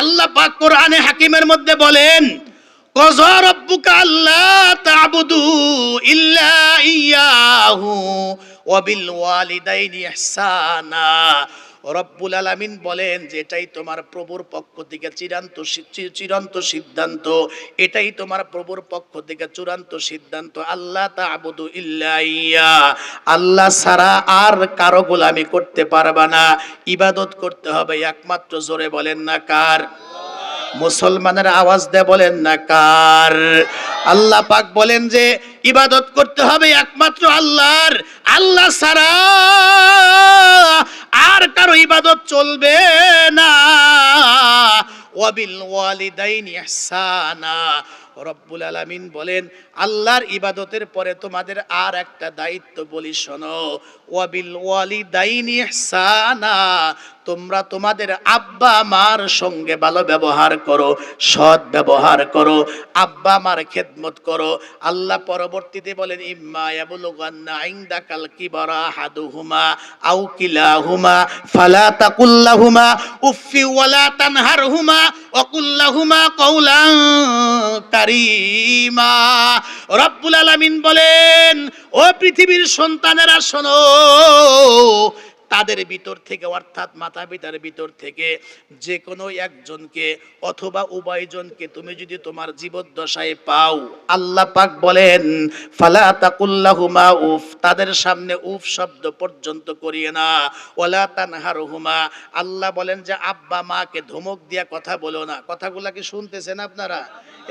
আল্লাহ পাক কোরআনে হাকিমের মধ্যে বলেন কযা রাব্বুকা আল্লা তা'বুদু ইল্লা ইয়াহু ওয়াবিল ওয়ালিদাইনি ইহসানা। রব্বুল আলামিন বলেন যে এটাই তোমার প্রভুর পক্ষ থেকে চিরান্ত চিরন্ত সিদ্ধান্ত, এটাই তোমার প্রভুর পক্ষ থেকে চূড়ান্ত সিদ্ধান্ত। আল্লাহ তা'বুদু ইল্লা ইয়া আল্লাহ ছাড়া আর কারও গোলামি করতে পারবা না। ইবাদত করতে হবে একমাত্র জোরে বলেন না কার? মুসলমানের আওয়াজ দে বলেন না কার? আল্লাহ পাক বলেন যে ইবাদত করতে হবে একমাত্র আল্লাহর। আল্লাহ ছাড়া আর কারও ইবাদত চলবে না। ওয়াবিল ওয়ালিদাইনি ইহসানা। রব্বুল আলামিন বলেন, আল্লাহর ইবাদতের পরে তোমাদের আর একটা দায়িত্ব বলি শোনো, ওয়াবিল ওয়ালিদাইনি ইহসানা, তোমরা তোমাদের আব্বা মার সঙ্গে ভালো ব্যবহার করো, সৎ ব্যবহার করো, আব্বা মার খেদমত করো। আল্লাহ পরবর্তীতে বলেন, ইম্মা ইয়াবলুগান্না ইনদাকাল কিবারা হাদুহুমা আও কিলাহুমা, ফালা তাকুল্লাহুমা উফফি ওয়ালা তানহারহুমা ওয়াকুল্লাহুমা কওলান কারীমা। রব্বুল আলামিন বলেন ও পৃথিবীর সন্তানেরা শোনো তাদের ভিতর থেকে, অর্থাৎ মাতা পিতার ভিতর থেকে যে কোনো একজনকে অথবা উভয়জনকে তুমি যদি তোমার জীবদ্দশায় পাও, আল্লাহ পাক বলেন, ফালা তাকুল্লাহুমা উফ তাদের সামনে উফ শব্দ পর্যন্ত করিয়ে না। ওলা তানহারহুমা আল্লাহ বলেন যে, আব্বা মাকে ধমক দিয়া কথা বলো না। কথাগুলা কি শুনতেছেন আপনারা?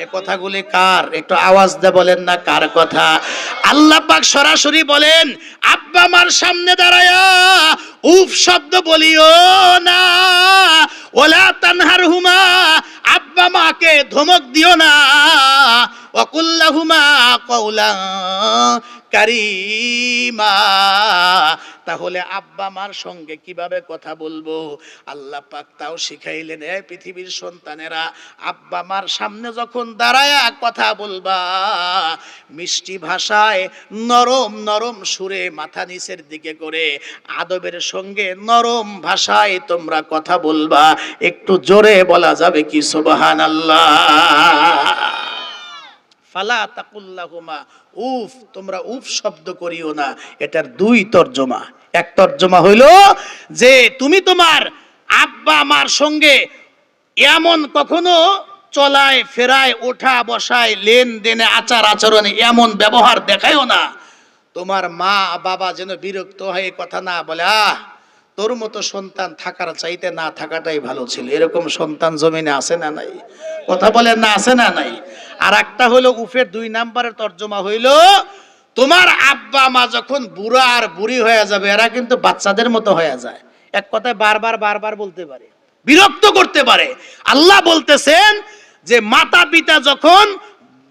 এ কথাগুলি কার? একটু আওয়াজ দে বলেন না কার কথা? আল্লাহ পাক সরাসরি বলেন, আব্বা আমার সামনে দাঁড়ায়া উফ শব্দ বলিও না। ওলা তানহার হুমা আব্বা মাকে ধমক দিও না। অকুল্লাহুমা কৌলা কারিমা। তাহলে আব্বা মার সঙ্গে কীভাবে কথা বলব? আল্লাহ পাক তাও শিখাইলেন, এ পৃথিবীর সন্তানেরা, আব্বা মার সামনে যখন দাঁড়ায়া কথা বলবা, মিষ্টি ভাষায় নরম নরম সুরে মাথা নিচের দিকে করে আদবের সঙ্গে নরম ভাষায় তোমরা কথা বলবা। একটু জোরে বলা যাবে কি? সুবহান আল্লাহ ফালা তাকুল্লাহুমা। উফ, তোমরা উফ শব্দ করিও না। এটার দুই তর্জমা। এক তর্জমা হইল যে, তুমি তোমার আব্বা মার সঙ্গে এমন কখনো চলায়, ফেরায় ওঠা বসায় লেনদেনে আচার আচরণে এমন ব্যবহার দেখায়ও না। তোমার মা বাবা যেন বিরক্ত হয়ে কথা না বলে, আহ, তোর মতো সন্তান থাকার চাইতে না থাকাটাই ভালো ছিল। এরকম সন্তান জমিনে আছে না নাই? কথা বলে না আছে না নাই? আর একটা হলো উফের দুই নাম্বারের তর্জমা হইল, তোমার আব্বা মা যখন বুড়া আর বুড়ি হয়ে যাবে, এরা কিন্তু বাচ্চাদের মতো হয়ে যায়। এক কথায় বারবার বারবার বলতে পারে, বিরক্ত করতে পারে। আল্লাহ বলতেছেন যে মাতা পিতা যখন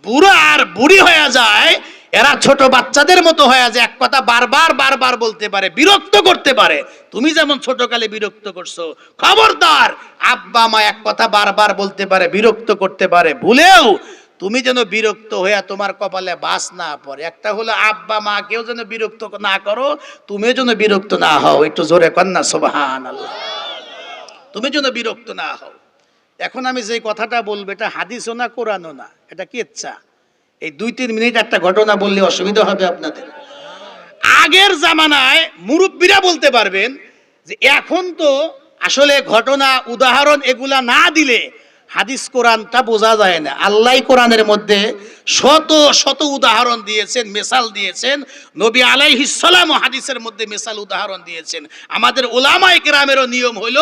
বুড়া আর বুড়ি হয়ে যায় এরা ছোট বাচ্চাদের মতো হয়ে যায় এক কথা বারবার বারবার বলতে পারে, বিরক্ত করতে পারে। তুমি যেমন ছোটকালে বিরক্ত করছ, খবরদার, আব্বা, মা এক কথা বারবার বলতে পারে, বিরক্ত করতে পারে। ভুলেও তুমি যেন বিরক্ত হয়ে তোমার কপালে বাস না পড়ে। একটা হলো আব্বা, মা, কেউ যেন বিরক্ত না করো, তুমিও যেন বিরক্ত না হও। একটু জোরে কন্যা সোবাহান আল্লাহ তুমি যেন বিরক্ত না হও। এখন আমি যে কথাটা বলব, এটা হাদিসও না, কোরআনও না। এটা কি ইচ্ছা? এই দুই, তিন মিনিট একটা ঘটনা বললে অসুবিধা হবে আপনাদের। আগের জামানায় মুরব্বীরা বলতে পারবেন যে এখন তো আসলে ঘটনা, উদাহরণ এগুলা না দিলে হাদিস কোরআনটা বোঝা যায় না। আল্লাহ কোরআনের মধ্যে শত শত উদাহরণ দিয়েছেন, মেসাল দিয়েছেন। নবী আলাইহিসালাম হাদিসের মধ্যে মেসাল উদাহরণ দিয়েছেন। আমাদের ওলামায়ে কেরামেরও নিয়ম হইল,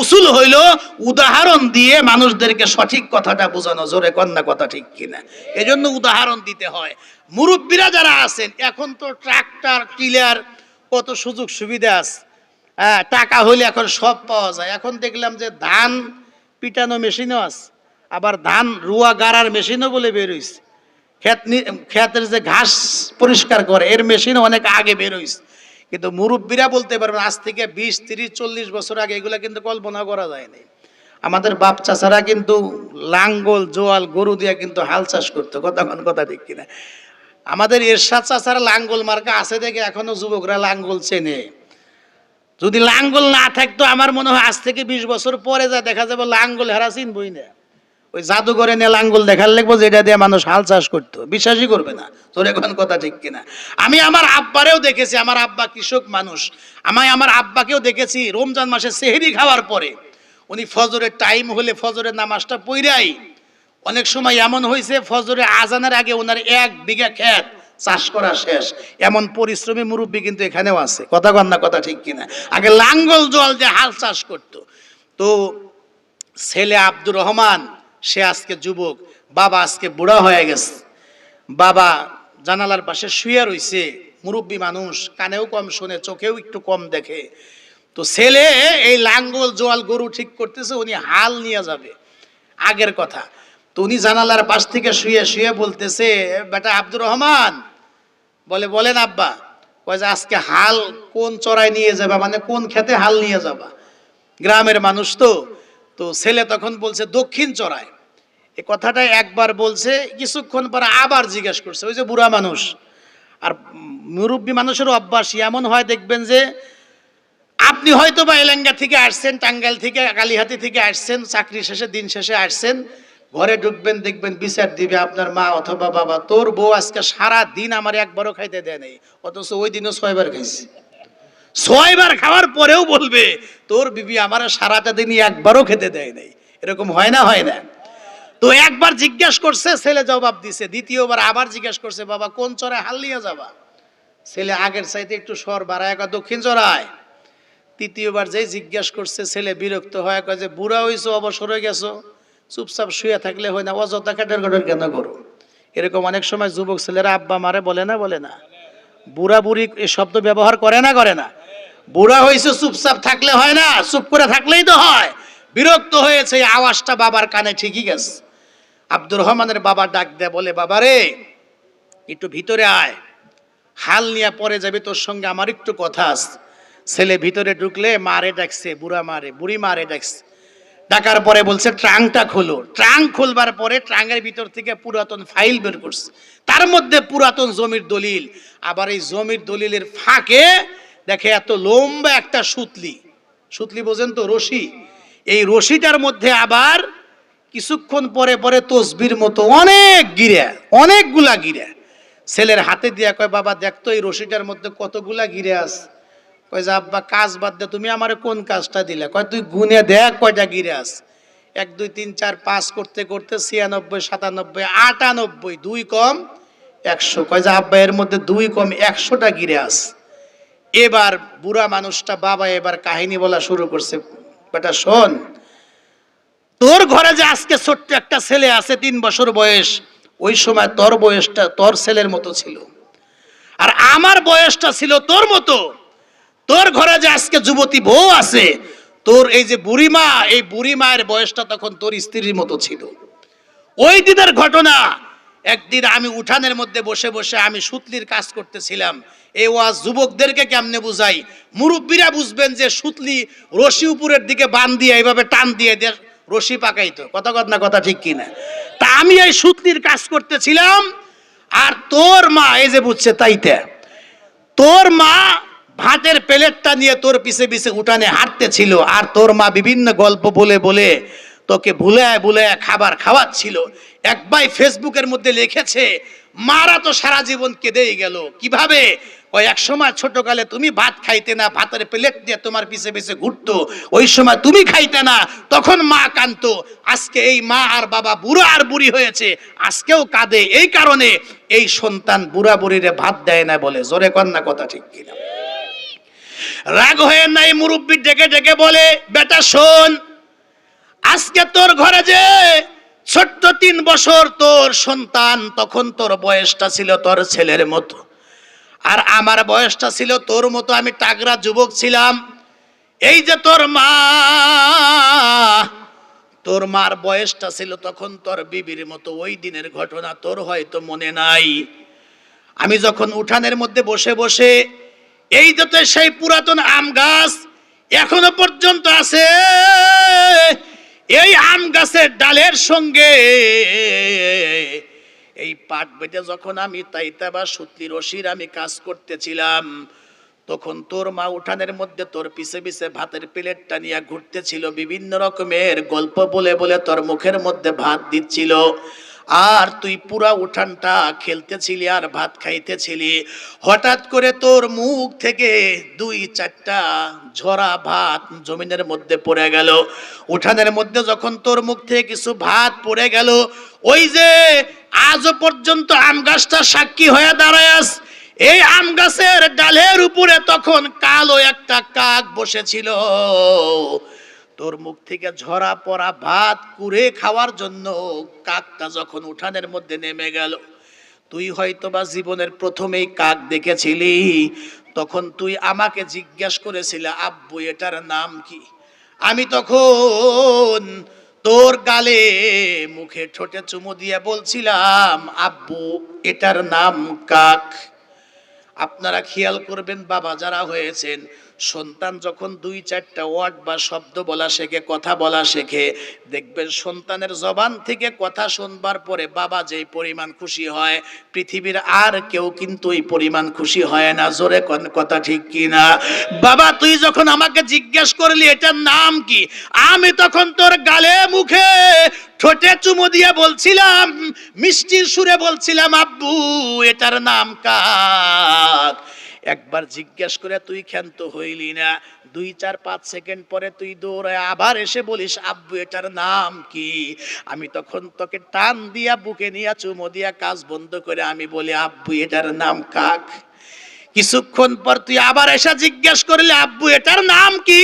উসুল হইল, উদাহরণ দিয়ে মানুষদেরকে সঠিক কথাটা বোঝানো, জোরে কন্যা কথা ঠিক কিনা। এজন্য উদাহরণ দিতে হয়। মুরব্বীরা যারা আছেন, এখন তো ট্রাক্টর, টিলার, কত সুযোগ সুবিধা আছে। হ্যাঁ টাকা হইলে এখন সব পাওয়া যায়। এখন দেখলাম যে ধান পিটানো মেশিনও আছে। আবার ধান রুয়া গাড়ার মেশিনও বলে বেরোইছে নি- ক্ষেতের যে ঘাস পরিষ্কার করে, এর মেশিন অনেক আগে বেরোইছে কিন্তু মুরব্বীরা বলতে পারবেন, আজ থেকে বিশ, তিরিশ, চল্লিশ বছর আগে এগুলো কিন্তু কল্পনা করা যায়নি আমাদের বাপ চাচারা কিন্তু লাঙ্গল, জোয়াল, গরু দিয়া কিন্তু হাল চাষ করতো। কোন কথা ঠিক কিনা? আমাদের এরশাদ চাচারা লাঙ্গল মার্কা আছে দেখে এখনও যুবকরা লাঙ্গল চেনে। যদি লাঙ্গল না থাকতো, আমার মনে হয় আজ থেকে বিশ বছর পরে যা দেখা যাবে, লাঙ্গল হেরা চিনবই না। ওই জাদুঘরে নিয়ে লাঙ্গল দেখার লাগবো, যেটা দিয়ে মানুষ হাল চাষ করতো। বিশ্বাসই করবে না। তোর এখন কথা ঠিক কিনা? আমি আমার আব্বারেও দেখেছি, আমার আব্বা কৃষক মানুষ। আমি আমার আব্বাকেও দেখেছি, রমজান মাসে সেহেরি খাওয়ার পরে। উনি ফজরের টাইম হলে ফজরের নামাজটা পইরাই। অনেক সময় এমন হয়েছে ফজরে আজানের আগে ওনার এক বিঘা ক্ষেত চাষ করা শেষ। এমন পরিশ্রমী মুরব্বী কিন্তু এখানেও আছে। কথা কন না, কথা ঠিক কিনা। আগে লাঙ্গল জল যে হাল চাষ করতো। তো ছেলে আব্দুর রহমান, সে আজকে যুবক, বাবা আজকে বুড়া হয়ে গেছে। বাবা জানালার পাশে শুয়ে রইছে। মুরব্বী মানুষ কানেও কম শোনে, চোখেও একটু কম দেখে। তো ছেলে এই লাঙ্গল জোয়াল গরু ঠিক করতেছে, উনি হাল নিয়ে যাবে। আগের কথা। তো উনি জানালার পাশ থেকে শুয়ে শুয়ে বলতেছে, বেটা আব্দুর রহমান। বলে, বলেন আব্বা। কয় যে, আজকে হাল কোন চড়াই নিয়ে যাবা? মানে কোন খেতে হাল নিয়ে যাবা? গ্রামের মানুষ তো তো ছেলে তখন বলছে, দক্ষিণ চড়ায়। এ কথাটা একবার বলছে, কিছুক্ষণ পরে আবার জিজ্ঞেস করছে, ওই যে বুড়া মানুষ। আর মুরব্বী মানুষেরও অভ্যাস, এমন হয় দেখবেন যে, আপনি হয়তো বা এলেঙ্গা থেকে আসছেন, টাঙ্গাইল থেকে, কালীহাতি থেকে আসছেন, চাকরি শেষে, দিন শেষে আসছেন ঘরে ঢুকবেন, দেখবেন বিচার দিবে আপনার মা অথবা বাবা। তোর বউ আজকে সারা দিন আমার একবারও খাইতে দেয় নেই, অথচ ওই দিনও ছয়বার খাইছি। ছয়বার খাওয়ার পরেও বলবে, তোর বিবি আমার সারাটা দিনই একবারও খেতে দেয় নাই। এরকম হয় না হয় না। তো একবার জিজ্ঞেস করছে, ছেলে জবাব দিছে। দ্বিতীয়বার আবার জিজ্ঞেস করছে, বাবা, কোন চড়ায় হাল নিয়ে যাবা? ছেলে আগের চাইতে একটু স্বর বাড়ায়, কয়, দক্ষিণ চড়ায়। তৃতীয়বার যেই জিজ্ঞেস করছে, ছেলে বিরক্ত হয়, কয় যে, বুড়া হয়েছো অবসর হয়ে গেছো? চুপচাপ শুয়ে থাকলে হয় না, অযথা কাটার কাটার কেন করো? এরকম অনেক সময় যুবক ছেলেরা আব্বা, মারে বলে না বলে না। বুড়া বুড়ি এই শব্দ ব্যবহার করে না করে না। বুড়া হয়েছে চুপচাপ থাকলে হয় না, চুপ করে থাকলেই তো হয়। বিরক্ত হয়েছে আওয়াজটা বাবার কানে ঠিকই গেছে। আব্দুর রহমানের বাবা ডাক দেয়, বলে, বাবা রে, একটু ভিতরে আয়। হাল নিয়ে পরে যাবে, তোর সঙ্গে আমার একটু কথা আছে। ছেলে ভিতরে ঢুকলে মারে ডাকছে, বুড়া মারে, বুড়ি মারে ডাকছে। ডাকার পরে বলছে ট্রাঙ্কটা খোলো। ট্রাঙ্ক খুলবার পরে ট্রাঙ্কের ভিতর থেকে পুরাতন ফাইল বের করছে। তার মধ্যে পুরাতন জমির দলিল। আবার এই জমির দলিলের ফাঁকে দেখে এত লম্বা একটা সুতলি। সুতলি বোঝেন তো, রশি। এই রশিটার মধ্যে আবার কিছুক্ষণ পরে পরে তসবির মতো অনেক গিরা, অনেকগুলা গিরা। ছেলের হাতে দিয়া কয়, বাবা দেখতো এই রশিটার মধ্যে কতগুলা গিরে আছে। কয় যে, আব্বা, কাজ বাদ দে, তুমি আমারে কোন কাজটা দিলে? কয়, তুই গুনে দেখ কয়টা গিরে আছে এক, দুই, তিন, চার, পাঁচ করতে করতে ছিয়ানব্বই, সাতানব্বই, আটানব্বই, দুই কম একশো। কয় যে, আব্বা, এর মধ্যে দুই কম একশোটা গিরে আছে এবার বুড়া মানুষটা বাবা এবার কাহিনী বলা শুরু করছে। বেটা, শোন, তোর ঘরে যে আজকে ছোট্ট একটা ছেলে আছে, তিন বছর বয়স, ওই সময় তোর বয়সটা তোর ছেলের মতো ছিল। আর আমার বয়সটা ছিল তোর মতো। তোর ঘরে যে আজকে যুবতী বউ আছে, তোর এই যে বুড়িমা, এই বুড়ি মায়ের বয়সটা তখন তোর স্ত্রীর মতো ছিল। ওই দিনের ঘটনা, একদিন আমি উঠানের মধ্যে বসে বসে আমি সুতলির কাজ করতেছিলাম। এই ওয়াজ যুবকদেরকে কেমনে বুঝাই? মুরব্বীরা বুঝবেন যে সুতলি রশি উপরের দিকে বান দিয়ে এইভাবে টান দিয়ে দিয়ে রশি পাকাইতো। কথা কথা না কথা ঠিক কিনা? তা আমি এই সুতলির কাজ করতেছিলাম, আর তোর মা, এই যে বুঝছে তাইতে, তোর মা ভাতের প্লেটটা নিয়ে তোর পিছে পিছে উঠানে হাঁটতেছিল, আর তোর মা বিভিন্ন গল্প বলে বলে তোকে ভুলায় ভুলায় খাবার খাওয়াচ্ছিল। এক ভাই ফেসবুকের মধ্যে লিখেছে, মারা তো সারা জীবন কেঁদেই গেল। কীভাবে? ওই এক সময় ছোটকালে তুমি ভাত খাইতে না, ভাতের প্লেট দিয়ে তোমার পিছে পিছে ঘুরতো। ওই সময় তুমি খাইতে না, তখন মা কানতো আজকে এই মা আর বাবা বুড়ো আর বুড়ি হয়েছে, আজকেও কাঁদে। এই কারণে এই সন্তান বুড়া বুড়িরে ভাত দেয় না বলে। জোরে কন্যা কথা ঠিক কিনা। রাগ হয়ে নাই মুরব্বী ডেকে ডেকে বলে, বেটা, শোন, আজকে তোর ঘরে যে ছোট্ট তিন বছর তোর সন্তান, তখন তোর বয়সটা ছিল তোর ছেলের মতো। আর আমার বয়সটা ছিল তোর মতো, আমি টাগরা যুবক ছিলাম। এই যে তোর মা, তোর মার বয়সটা ছিল তখন তোর বিবির মতো, ওই দিনের ঘটনা তোর হয়তো মনে নাই। আমি যখন উঠানের মধ্যে বসে বসে এই তো সেই পুরাতন আম গাছ এখনও পর্যন্ত আছে। এই আম গাছের ডালের সঙ্গে এই পাট বেটে যখন আমি তাইতা বা সুতলি রশির আমি কাজ করতেছিলাম, তখন তোর মা উঠানের মধ্যে তোর পিছে পিছে ভাতের প্লেটটা নিয়ে ঘুরতেছিল, বিভিন্ন রকমের গল্প বলে বলে তোর মুখের মধ্যে ভাত দিচ্ছিল। আর তুই পুরা উঠানটা খেলতেছিলি আর ভাত খাইতেছিলি। হঠাৎ করে তোর মুখ থেকে দুই চারটা ঝরা ভাত জমিনের মধ্যে পড়ে গেল। উঠানের মধ্যে যখন তোর মুখ থেকে কিছু ভাত পড়ে গেল, ওই যে আজও পর্যন্ত আম গাছটা সাক্ষী হয়ে দাঁড়ায় আস। এই আম গাছের ডালের উপরে তখন কালো একটা কাক বসেছিল। তোর মুখ থেকে ঝরা পড়া ভাত কুড়ে খাওয়ার জন্য কাকটা যখন উঠানের মধ্যে নেমে গেল, তুই হয়তো বা জীবনের প্রথমেই কাক দেখেছিলি। তখন তুই আমাকে জিজ্ঞাসা করেছিলে, আব্বু, এটার নাম কি? আমি তখন তোর গালে মুখে ঠোঁটে চুমু দিয়ে বলছিলাম, আব্বু, এটার নাম কাক। আপনারা খেয়াল করবেন, বাবা যারা হয়েছেন সন্তান যখন দুই চারটা ওয়ার্ড বা শব্দ বলা শেখে, কথা বলা শেখে, দেখবেন সন্তানের জবান থেকে কথা শুনবার পরে বাবা যেই পরিমাণ খুশি হয়, পৃথিবীর আর কেউ কিন্তু ওই পরিমাণ খুশি হয় না। জোরে কথা ঠিক কি না? বাবা, তুই যখন আমাকে জিজ্ঞেস করলি এটার নাম কি, আমি তখন তোর গালে মুখে ঠোঁটে চুমু দিয়ে বলছিলাম, মিষ্টির সুরে বলছিলাম, আব্বু, এটার নাম কাক? একবার জিজ্ঞেস করে তুই ক্ষান্ত হইলি না। দুই, চার, পাঁচ সেকেন্ড পরে তুই দৌড়ায় আবার এসে বলিস, আব্বু, এটার নাম কি? আমি তখন তোকে টান দিয়া, বুকে নিয়া, চুমো দিয়া কাজ বন্ধ করে আমি বলি, আব্বু, এটার নাম কাক? কিছুক্ষণ পর তুই আবার এসে জিজ্ঞেস করলে, আব্বু, এটার নাম কি?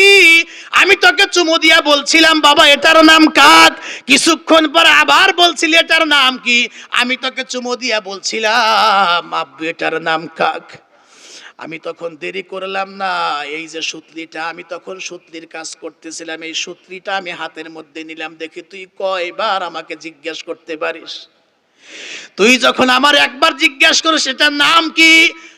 আমি তোকে চুমু দিয়া বলছিলাম, বাবা, এটার নাম কাক? কিছুক্ষণ পর আবার বলছিলি, এটার নাম কি? আমি তোকে চুমু দিয়া বলছিলাম, আব্বু, এটার নাম কাক? আমি তখন দেরি করলাম না। এই যে সুতলিটা, আমি তখন সুতলির কাজ করতেছিলাম। এই সুতলিটা আমি হাতের মধ্যে নিলাম। দেখি তুই কয়বার আমাকে জিজ্ঞেস করতে পারিস? তুই যখন আমার একবার জিজ্ঞেস করিস, সেটার নাম কি?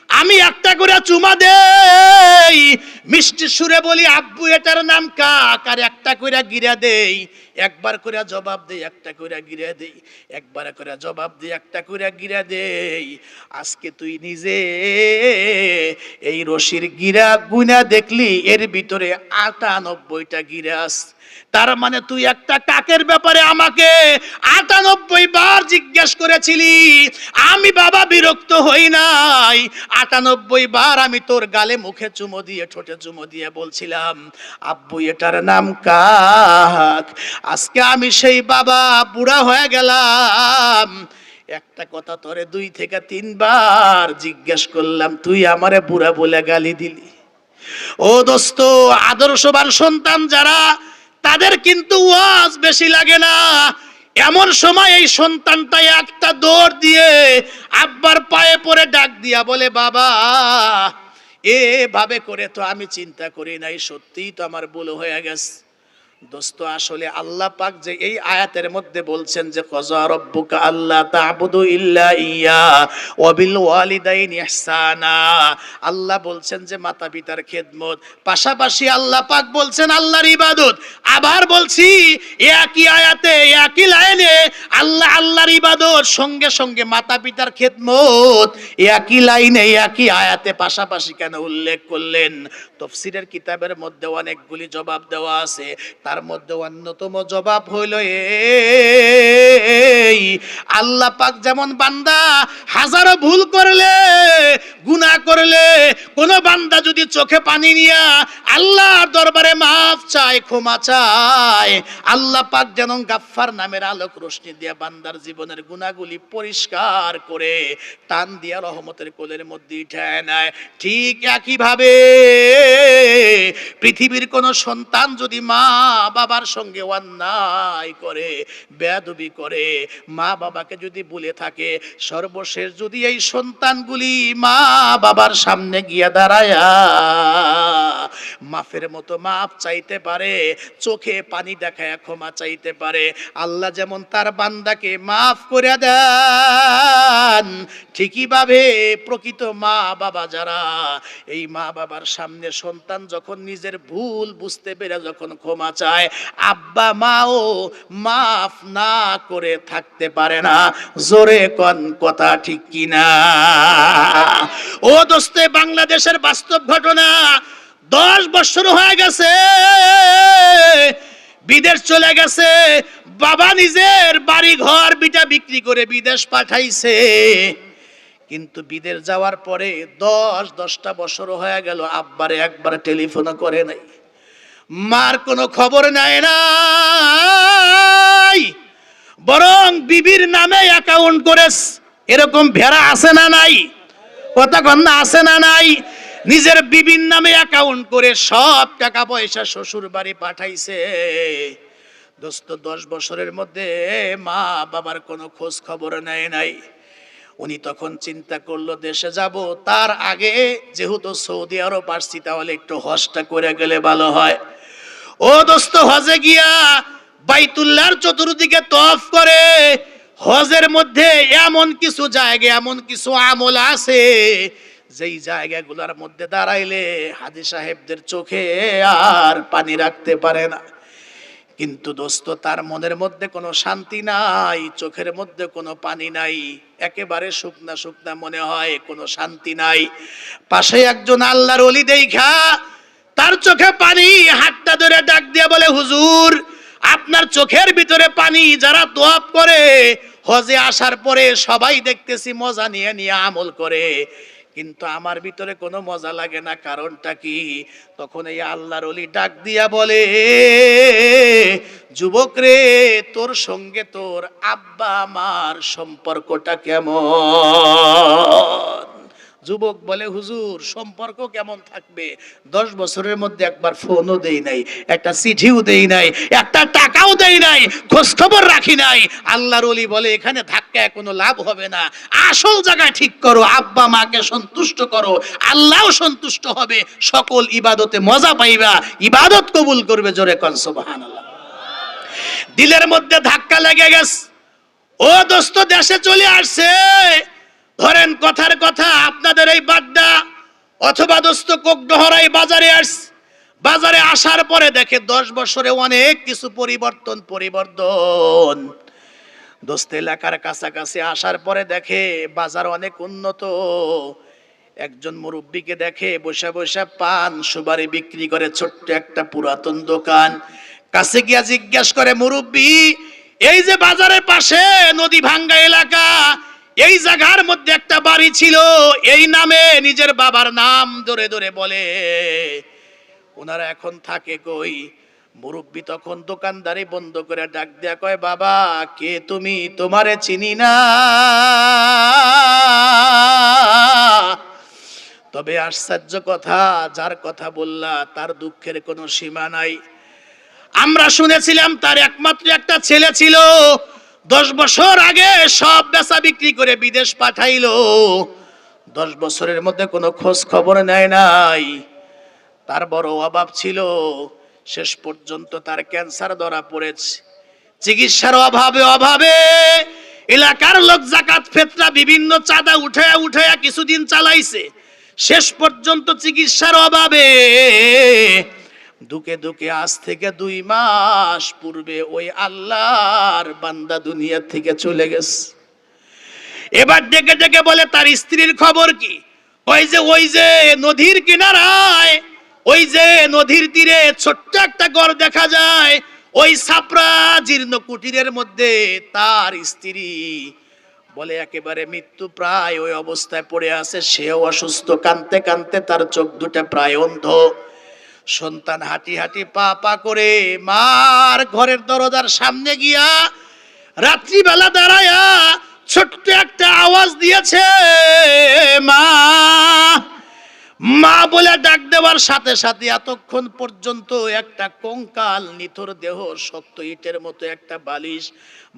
আমি একটা করে চুমা দেই। মিষ্টি সুরে বলি, আব্বু, এটার নাম কাক? আর একটা করে গিরা দেই। একবার করে জবাব দেই, একটা করে গিরা দেই। একবার করে জবাব দেই, একটা করে গিরা দেই। আজকে তুই নিজে এই রশির গিরা গুনা দেখলি, এর ভিতরে আটানব্বইটা গিরা আছে। তার মানে তুই একটা কাকের ব্যাপারে আমাকে আটানব্বই বার জিজ্ঞেস করেছিলি, আমি বাবা বিরক্ত হই নাই। আটানব্বই বার আমি তোর গালে মুখে চুমো দিয়ে, ঠোঁটে চুমো দিয়ে বলছিলাম, আব্বু, এটার নাম কাক। আজকে আমি সেই বাবা, বুড়া হয়ে গেলাম। একটা কথা তোরে দুই থেকে তিনবার জিজ্ঞেস করলাম, তুই আমারে বুড়া বলে গালি দিলি? ও দোস্ত, আদর্শবান সন্তান যারা তাদের কিন্তু ওয়াজ বেশি লাগে না। এমন সময় এই সন্তানটা একটা দৌড় দিয়ে আব্বার পায়ে পড়ে ডাক দিয়া বলে, বাবা, এভাবে করে তো আমি চিন্তা করি নাই, সত্যিই তো আমার ভুল হয়ে গেছে। দোস্ত, আসলে আল্লাহ পাক যে এই আয়াতের মধ্যে বলছেন যে, কজা রব্বুকা আল্লাহ তা'বুদু ইল্লা ইয়া ওয়া বিল ওয়ালিদাইনি ইহসানা। আল্লাহ বলছেন যে, মাতা পিতার খেদমত। পাশাপাশি আল্লাহ পাক বলছেন, আল্লাহর ইবাদত। আবার বলছি, একই আয়াতে, একই লাইনে, আল্লাহ, আল্লাহর ইবাদত। সঙ্গে সঙ্গে মাতা পিতার খেদমত একই লাইনে, একই আয়াতে পাশাপাশি কেন উল্লেখ করলেন? তফসিরের কিতাবের মধ্যে অনেকগুলি জবাব দেওয়া আছে। তার মধ্যে অন্যতম জবাব হইল এই আল্লাহ পাক যেমন বান্দা হাজারো ভুল করলে, গুনাহ করলে, কোন বান্দা যদি চোখে পানি নিয়া আল্লাহর দরবারে মাফ চায়, ক্ষমা চায়, আল্লাহ পাক যেন গাফফার নামের আলোক রোশনি দিয়া বান্দার জীবনের গুণাগুলি পরিষ্কার করে, টান দিয়া রহমতের কোলের মধ্যে উঠায় নেয়। ঠিক একইভাবে পৃথিবীর কোন সন্তান যদি মা বাবার সঙ্গে অন্যায় করে, বেয়াদবি করে, মা বাবাকে যদি বলে থাকে, সর্বশেষ যদি এই সন্তানগুলি মা বাবার সামনে গিয়া দাঁড়ায়া, মাফের মতো মাপ চাইতে পারে, চোখে পানি দেখায় ক্ষমা চাইতে পারে, আল্লাহ যেমন তার বান্দাকে মাফ করে দেন, ঠিকই ভাবে প্রকৃত মা বাবা যারা, এই মা বাবার সামনে সন্তান যখন নিজের ভুল বুঝতে পেরে যখন ক্ষমা চায় আব্বা মাও মাফ না করে থাকতে পারে না। জোরে কন কথা ঠিক কিনা? ও দোস্তে, বাংলাদেশের বাস্তব ঘটনা দশ বছর হয়ে গেছে। বিদেশ চলে গেছে। বাবা নিজের বাড়ি ঘর বিটা বিক্রি করে বিদেশ পাঠাইছে। কিন্তু বিদেশ যাওয়ার পরে দশ দশটা বছর হয়ে গেল, আব্বারে একবার টেলিফোনও করে নাই। মার কোনো খবর নেয় নাই। বরং বিবির নামে অ্যাকাউন্ট করে এরকম ভেড়া আছে না নাই? কথা কন্যা আছে না নাই? নিজের বিবির নামে অ্যাকাউন্ট করে সব টাকা পয়সা শ্বশুর বাড়ি পাঠাইছে। দোস্ত, দশ বছরের মধ্যে মা বাবার কোনো খোঁজ খবর নেয় নাই। উনি তখন চিন্তা করল, দেশে যাব। তার আগে যেহেতু সৌদি আরব আসছি, তাহলে একটু হজটা করে গেলে ভালো হয়। ও দোস্ত হজে গিয়া বাইতুল্লাহর চতুর্দিকে তফ করে, হজের মধ্যে এমন কিছু জায়গা, এমন কিছু আমল আছে, যেই জায়গাগুলোর মধ্যে দাঁড়াইলে হাজি সাহেবদের চোখে আর পানি রাখতে পারে না। কিন্তু দোস্ত, তার মনের মধ্যে কোনো শান্তি নাই, চোখের মধ্যে কোনো পানি নাই, একেবারে শুকনা শুকনা মনে হয় কোনো শান্তি নাই। পাশে একজন আল্লাহর অলি দেখা তার চোখে পানি, হাতটা ধরে ডাক দিয়ে বলে, হুজুর, আপনার চোখের ভিতরে পানি যারা তোয়াপ করে, হজে আসার পরে সবাই দেখতেছি মজা নিয়ে নিয়ে আমল করে। কিন্তু আমার ভিতরে কোনো মজা লাগে না, কারণটা কি? তখন এই আল্লাহর অলি ডাক দিয়া বলে, যুবক রে, তোর সঙ্গে তোর আব্বা আমার সম্পর্কটা কেমন? যুবক বলে, হুজুর, সম্পর্ক কেমন থাকবে? দশ বছরের মধ্যে একবার ফোনও দেই নাই, একটা চিঠিও দেই নাই, একটা টাকাও দেই নাই খোঁজ খবর রাখি নাই। আল্লাহর অলি বলে, এখানে ধাক্কায় কোনো লাভ হবে না। আসল জায়গায় ঠিক করো, আব্বা মাকে সন্তুষ্ট করো, আল্লাহও সন্তুষ্ট হবে। সকল ইবাদতে মজা পাইবা, ইবাদত কবুল করবে জোরে কন, সুবহানাল্লাহ। দিলের মধ্যে ধাক্কা লেগে গেছে। ও দোস্ত, দেশে চলে আসছে। ধরেন কথার কথা, আপনাদের এই বাড্ডা, অথবা দোস্ত কোকডহরাই বাজারে আস, বাজারে আসার পরে দেখে দশ বছরে অনেক কিছু পরিবর্তন পরিবর্তন। দোস্ত এলাকার কাছাকাছি আসার পরে দেখে বাজার অনেক উন্নত। একজন মুরব্বীকে দেখে বসে বসে পান সুবারি বিক্রি করে ছোট্ট একটা পুরাতন দোকান। কাছে গিয়া জিজ্ঞেস করে, মুরব্বী, এই যে বাজারের পাশে নদী ভাঙ্গা এলাকা এই জায়গার মধ্যে একটা বাড়ি ছিল, এই নামে নিজের বাবার নাম ধরে ধরে বলে। ওনারা এখন থাকে কই? মুরব্বী তখন দোকানদারি বন্ধ করে ডাক দেয়া কয়, বাবা, কে তুমি? তোমারে চিনি না। তবে আশ্চর্য কথা, যার কথা বললা, তার দুঃখের কোনো সীমা নাই। আমরা শুনেছিলাম তার একমাত্র একটা ছেলে ছিল দশ বছর আগে সব বেচা বিক্রি করে বিদেশ পাঠাইলো। দশ বছরের মধ্যে কোনো খোঁজ খবর নেয় নাই। তার বড় অভাব ছিল, শেষ পর্যন্ত তার ক্যান্সার ধরা পড়েছে। চিকিৎসার অভাবে অভাবে এলাকার লোক জাকাত ফেতরা বিভিন্ন চাঁদা উঠায়া উঠায়া কিছুদিন চালাইছে। শেষ পর্যন্ত চিকিৎসার অভাবে দুকে দুকে আজ থেকে দুই মাস পূর্বে ওই আল্লাহর বান্দা দুনিয়া থেকে চলে গেছে। এবার ডেকে ডেকে বলে, তার স্ত্রীর খবর কি? ওই যে ওই যে নদীর কিনারায়, ওই যে নদীর তীরে ছোট্ট একটা ঘর দেখা যায়, ওই সাপড়া জীর্ণ কুটিরের মধ্যে তার স্ত্রী বলে, একেবারে মৃত্যু প্রায় ওই অবস্থায় পড়ে আছে, সেও অসুস্থ। কানতে কানতে তার চোখ দুটা প্রায় অন্ধ। সন্তান হাঁটি হাঁটি পা পা করে মার ঘরের দরজার সামনে গিয়া রাত্রিবেলা দাঁড়ায়া ছোট্ট একটা আওয়াজ দিয়েছে, মা। মা বলে, ডাক দেওয়ার সাথে সাথে এতক্ষণ পর্যন্ত একটা কঙ্কাল, নিথর দেহ, শক্ত ইটের মতো একটা বালিশ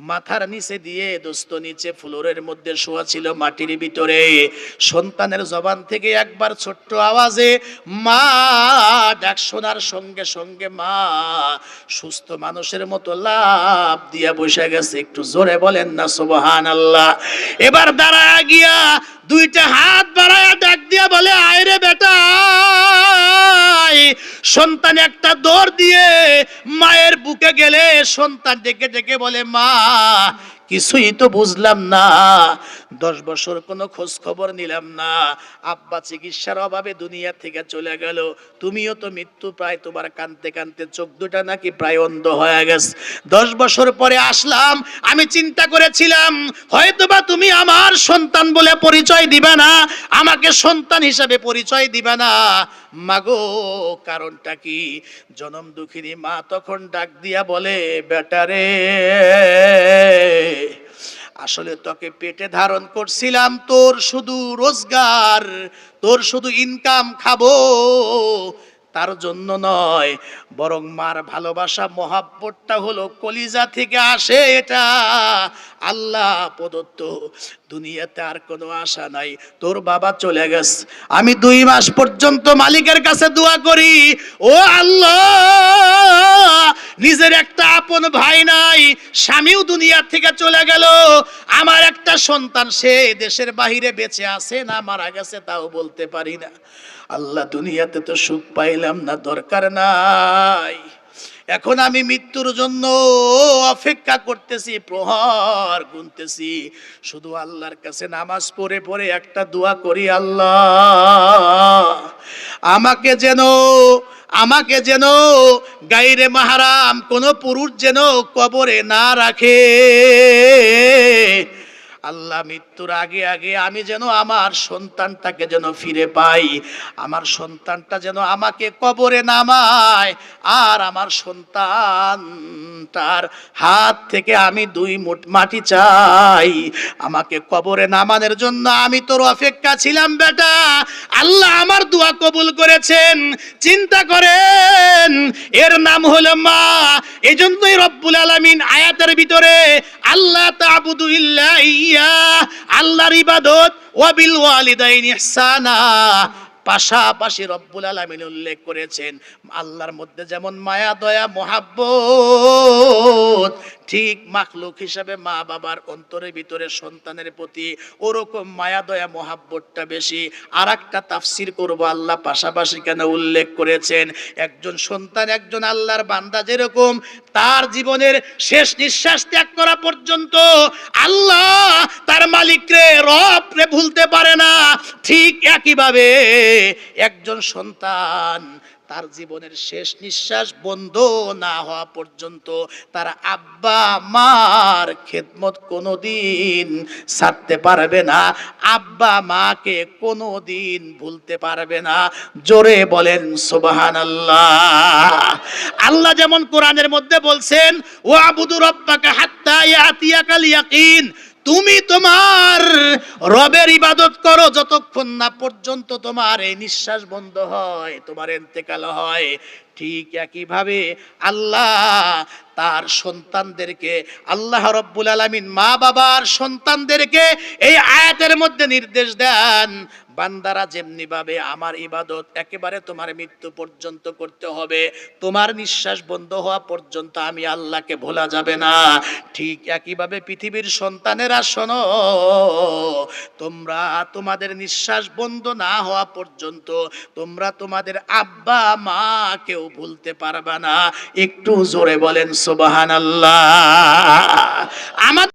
মাথার নিচে দিয়ে দোস্ত নিচে ফ্লোরের মধ্যে শোয়া ছিল মাটির ভিতরে। সন্তানের জবান থেকে একবার ছোট্ট আওয়াজে, মা, ডাক শোনার সঙ্গে সঙ্গে মা, সুস্থ মানুষের মতো লাভ দিয়া বসে গেছে। একটু জোরে বলেন না সুবহান আল্লাহ এবার দাঁড়ায় গিয়া দুইটা হাত বাড়ায় ডাক দিয়া বলে, আয় রে বেটা। সন্তান একটা দৌড় দিয়ে মায়ের বুকে গেলে সন্তান ডেকে ডেকে বলে, মা, কিছুই তো বুঝলাম না। দশ বছর কোনো খোঁজ খবর নিলাম না। আব্বা চিকিৎসার অভাবে দুনিয়া থেকে চলে গেল। তুমিও তো মৃত্যু প্রায় তোমার কানতে কানতে চোখ দুটা নাকি প্রায় অন্ধ হয়ে গেছে। দশ বছর পরে আসলাম, আমি চিন্তা করেছিলাম, হয়তোবা তুমি আমার সন্তান বলে পরিচয় দিবে না, আমাকে সন্তান হিসাবে পরিচয় দিবে না। মাগো, কারণটা কি? জনম দুঃখিনী মা তখন ডাক দিয়া বলে বেটারে আসলে তোকে পেটে ধারণ করছিলাম, তোর শুধু রোজগার, তোর শুধু ইনকাম খাব। তার জন্য নয়, বরং মার ভালোবাসা, মহাব্বতটা হলো কলিজা থেকে আসে এটা। আল্লাহ প্রদত্ত, দুনিয়াতে আর কোনো আশা নাই। তোর বাবা চলে গেছে। আমি দুই মাস পর্যন্ত মালিকের কাছে দোয়া করি, ও আল্লাহ! নিজের একটা আপন ভাই নাই, স্বামীও দুনিয়া থেকে চলে গেল। আমার একটা সন্তান, সে দেশের বাহিরে বেঁচে আছে না, মারা গেছে তাও বলতে পারি না। আল্লাহ দুনিয়াতে তো সুখ পাইলাম না, দরকার নাই। এখন আমি মৃত্যুর জন্য অপেক্ষা করতেছি, প্রহর গুনতেছি। শুধু আল্লাহর কাছে নামাজ পড়ে পড়ে একটা দোয়া করি, আল্লাহ। আমাকে যেন আমাকে যেন গাইরে মাহারাম কোনো পুরুষ যেন কবরে না রাখে। আল্লাহ মৃত্যুর আগে আগে আমি যেন আমার সন্তানটাকে যেন ফিরে পাই। আমার সন্তানটা যেন আমাকে কবরে নামায়। আর আমার সন্তান তার হাত থেকে আমি দুই মুঠ মাটি চাই। আমাকে কবরে নামানোর জন্য আমি তোর অপেক্ষা ছিলাম, বেটা। আল্লাহ আমার দোয়া কবুল করেছেন। চিন্তা করেন, এর নাম হলো মা। এই জন্যই রব্বুল আলমিন আয়াতের ভিতরে আল্লাহ তাবুদু ইল্লা ইয়া আল্লাহর ইবাদত, ওয়াবিল ওয়ালিদাইন ইহসানা। পাশাপাশি রব্বুল আলমিন উল্লেখ করেছেন, আল্লাহর মধ্যে যেমন মায়া, দয়া, মহাব্বত ঠিক মাখলুক হিসাবে মা বাবার অন্তরের ভিতরে সন্তানের প্রতি ওরকম মায়া, দয়া, মহাব্বতটা বেশি। আর একটা তাফসির করব, আল্লাহ পাশাপাশি কেন উল্লেখ করেছেন, একজন সন্তান একজন আল্লাহর বান্দা যেরকম, তার জীবনের শেষ নিঃশ্বাস ত্যাগ করা পর্যন্ত আল্লাহ তার মালিকরে, রবরে ভুলতে পারে না। ঠিক একইভাবে একজন সন্তান তার জীবনের শেষ নিঃশ্বাস বন্ধ না হওয়া পর্যন্ত তার আব্বা মার খেদমত কোনোদিন ছাড়তে পারবে না। আব্বা মাকে কোনোদিন ভুলতে পারবে না। জোরে বলেন সুবাহান আল্লাহ আল্লাহ যেমন কোরআনের মধ্যে বলছেন ও আবুদু রব্বাকা হাত্তা ইয়াতিয়াকাল ইয়াকিন। তুমি তোমার রবের ইবাদত করো যতক্ষণ না পর্যন্ত তোমার এই নিঃশ্বাস বন্ধ হয় তোমার এন্তেকাল হয়। ঠিক একইভাবে আল্লাহ তার সন্তানদেরকে, আল্লাহ রব্বুল আলমিন মা বাবার সন্তানদেরকে এই আয়াতের মধ্যে নির্দেশ দেন, বান্দারা যেমনি ভাবে আমার ইবাদত একেবারে তোমার মৃত্যু পর্যন্ত করতে হবে, তোমার নিঃশ্বাস বন্ধ হওয়া পর্যন্ত আমি আল্লাহকে ভোলা যাবে না। ঠিক একইভাবে পৃথিবীর সন্তানেরা শোনো, তোমরা তোমাদের নিঃশ্বাস বন্ধ না হওয়া পর্যন্ত, তোমরা তোমাদের আব্বা মা কেউ ভুলতে পারবা না। একটু জোরে বলেন সুবাহান আল্লাহ আমাদের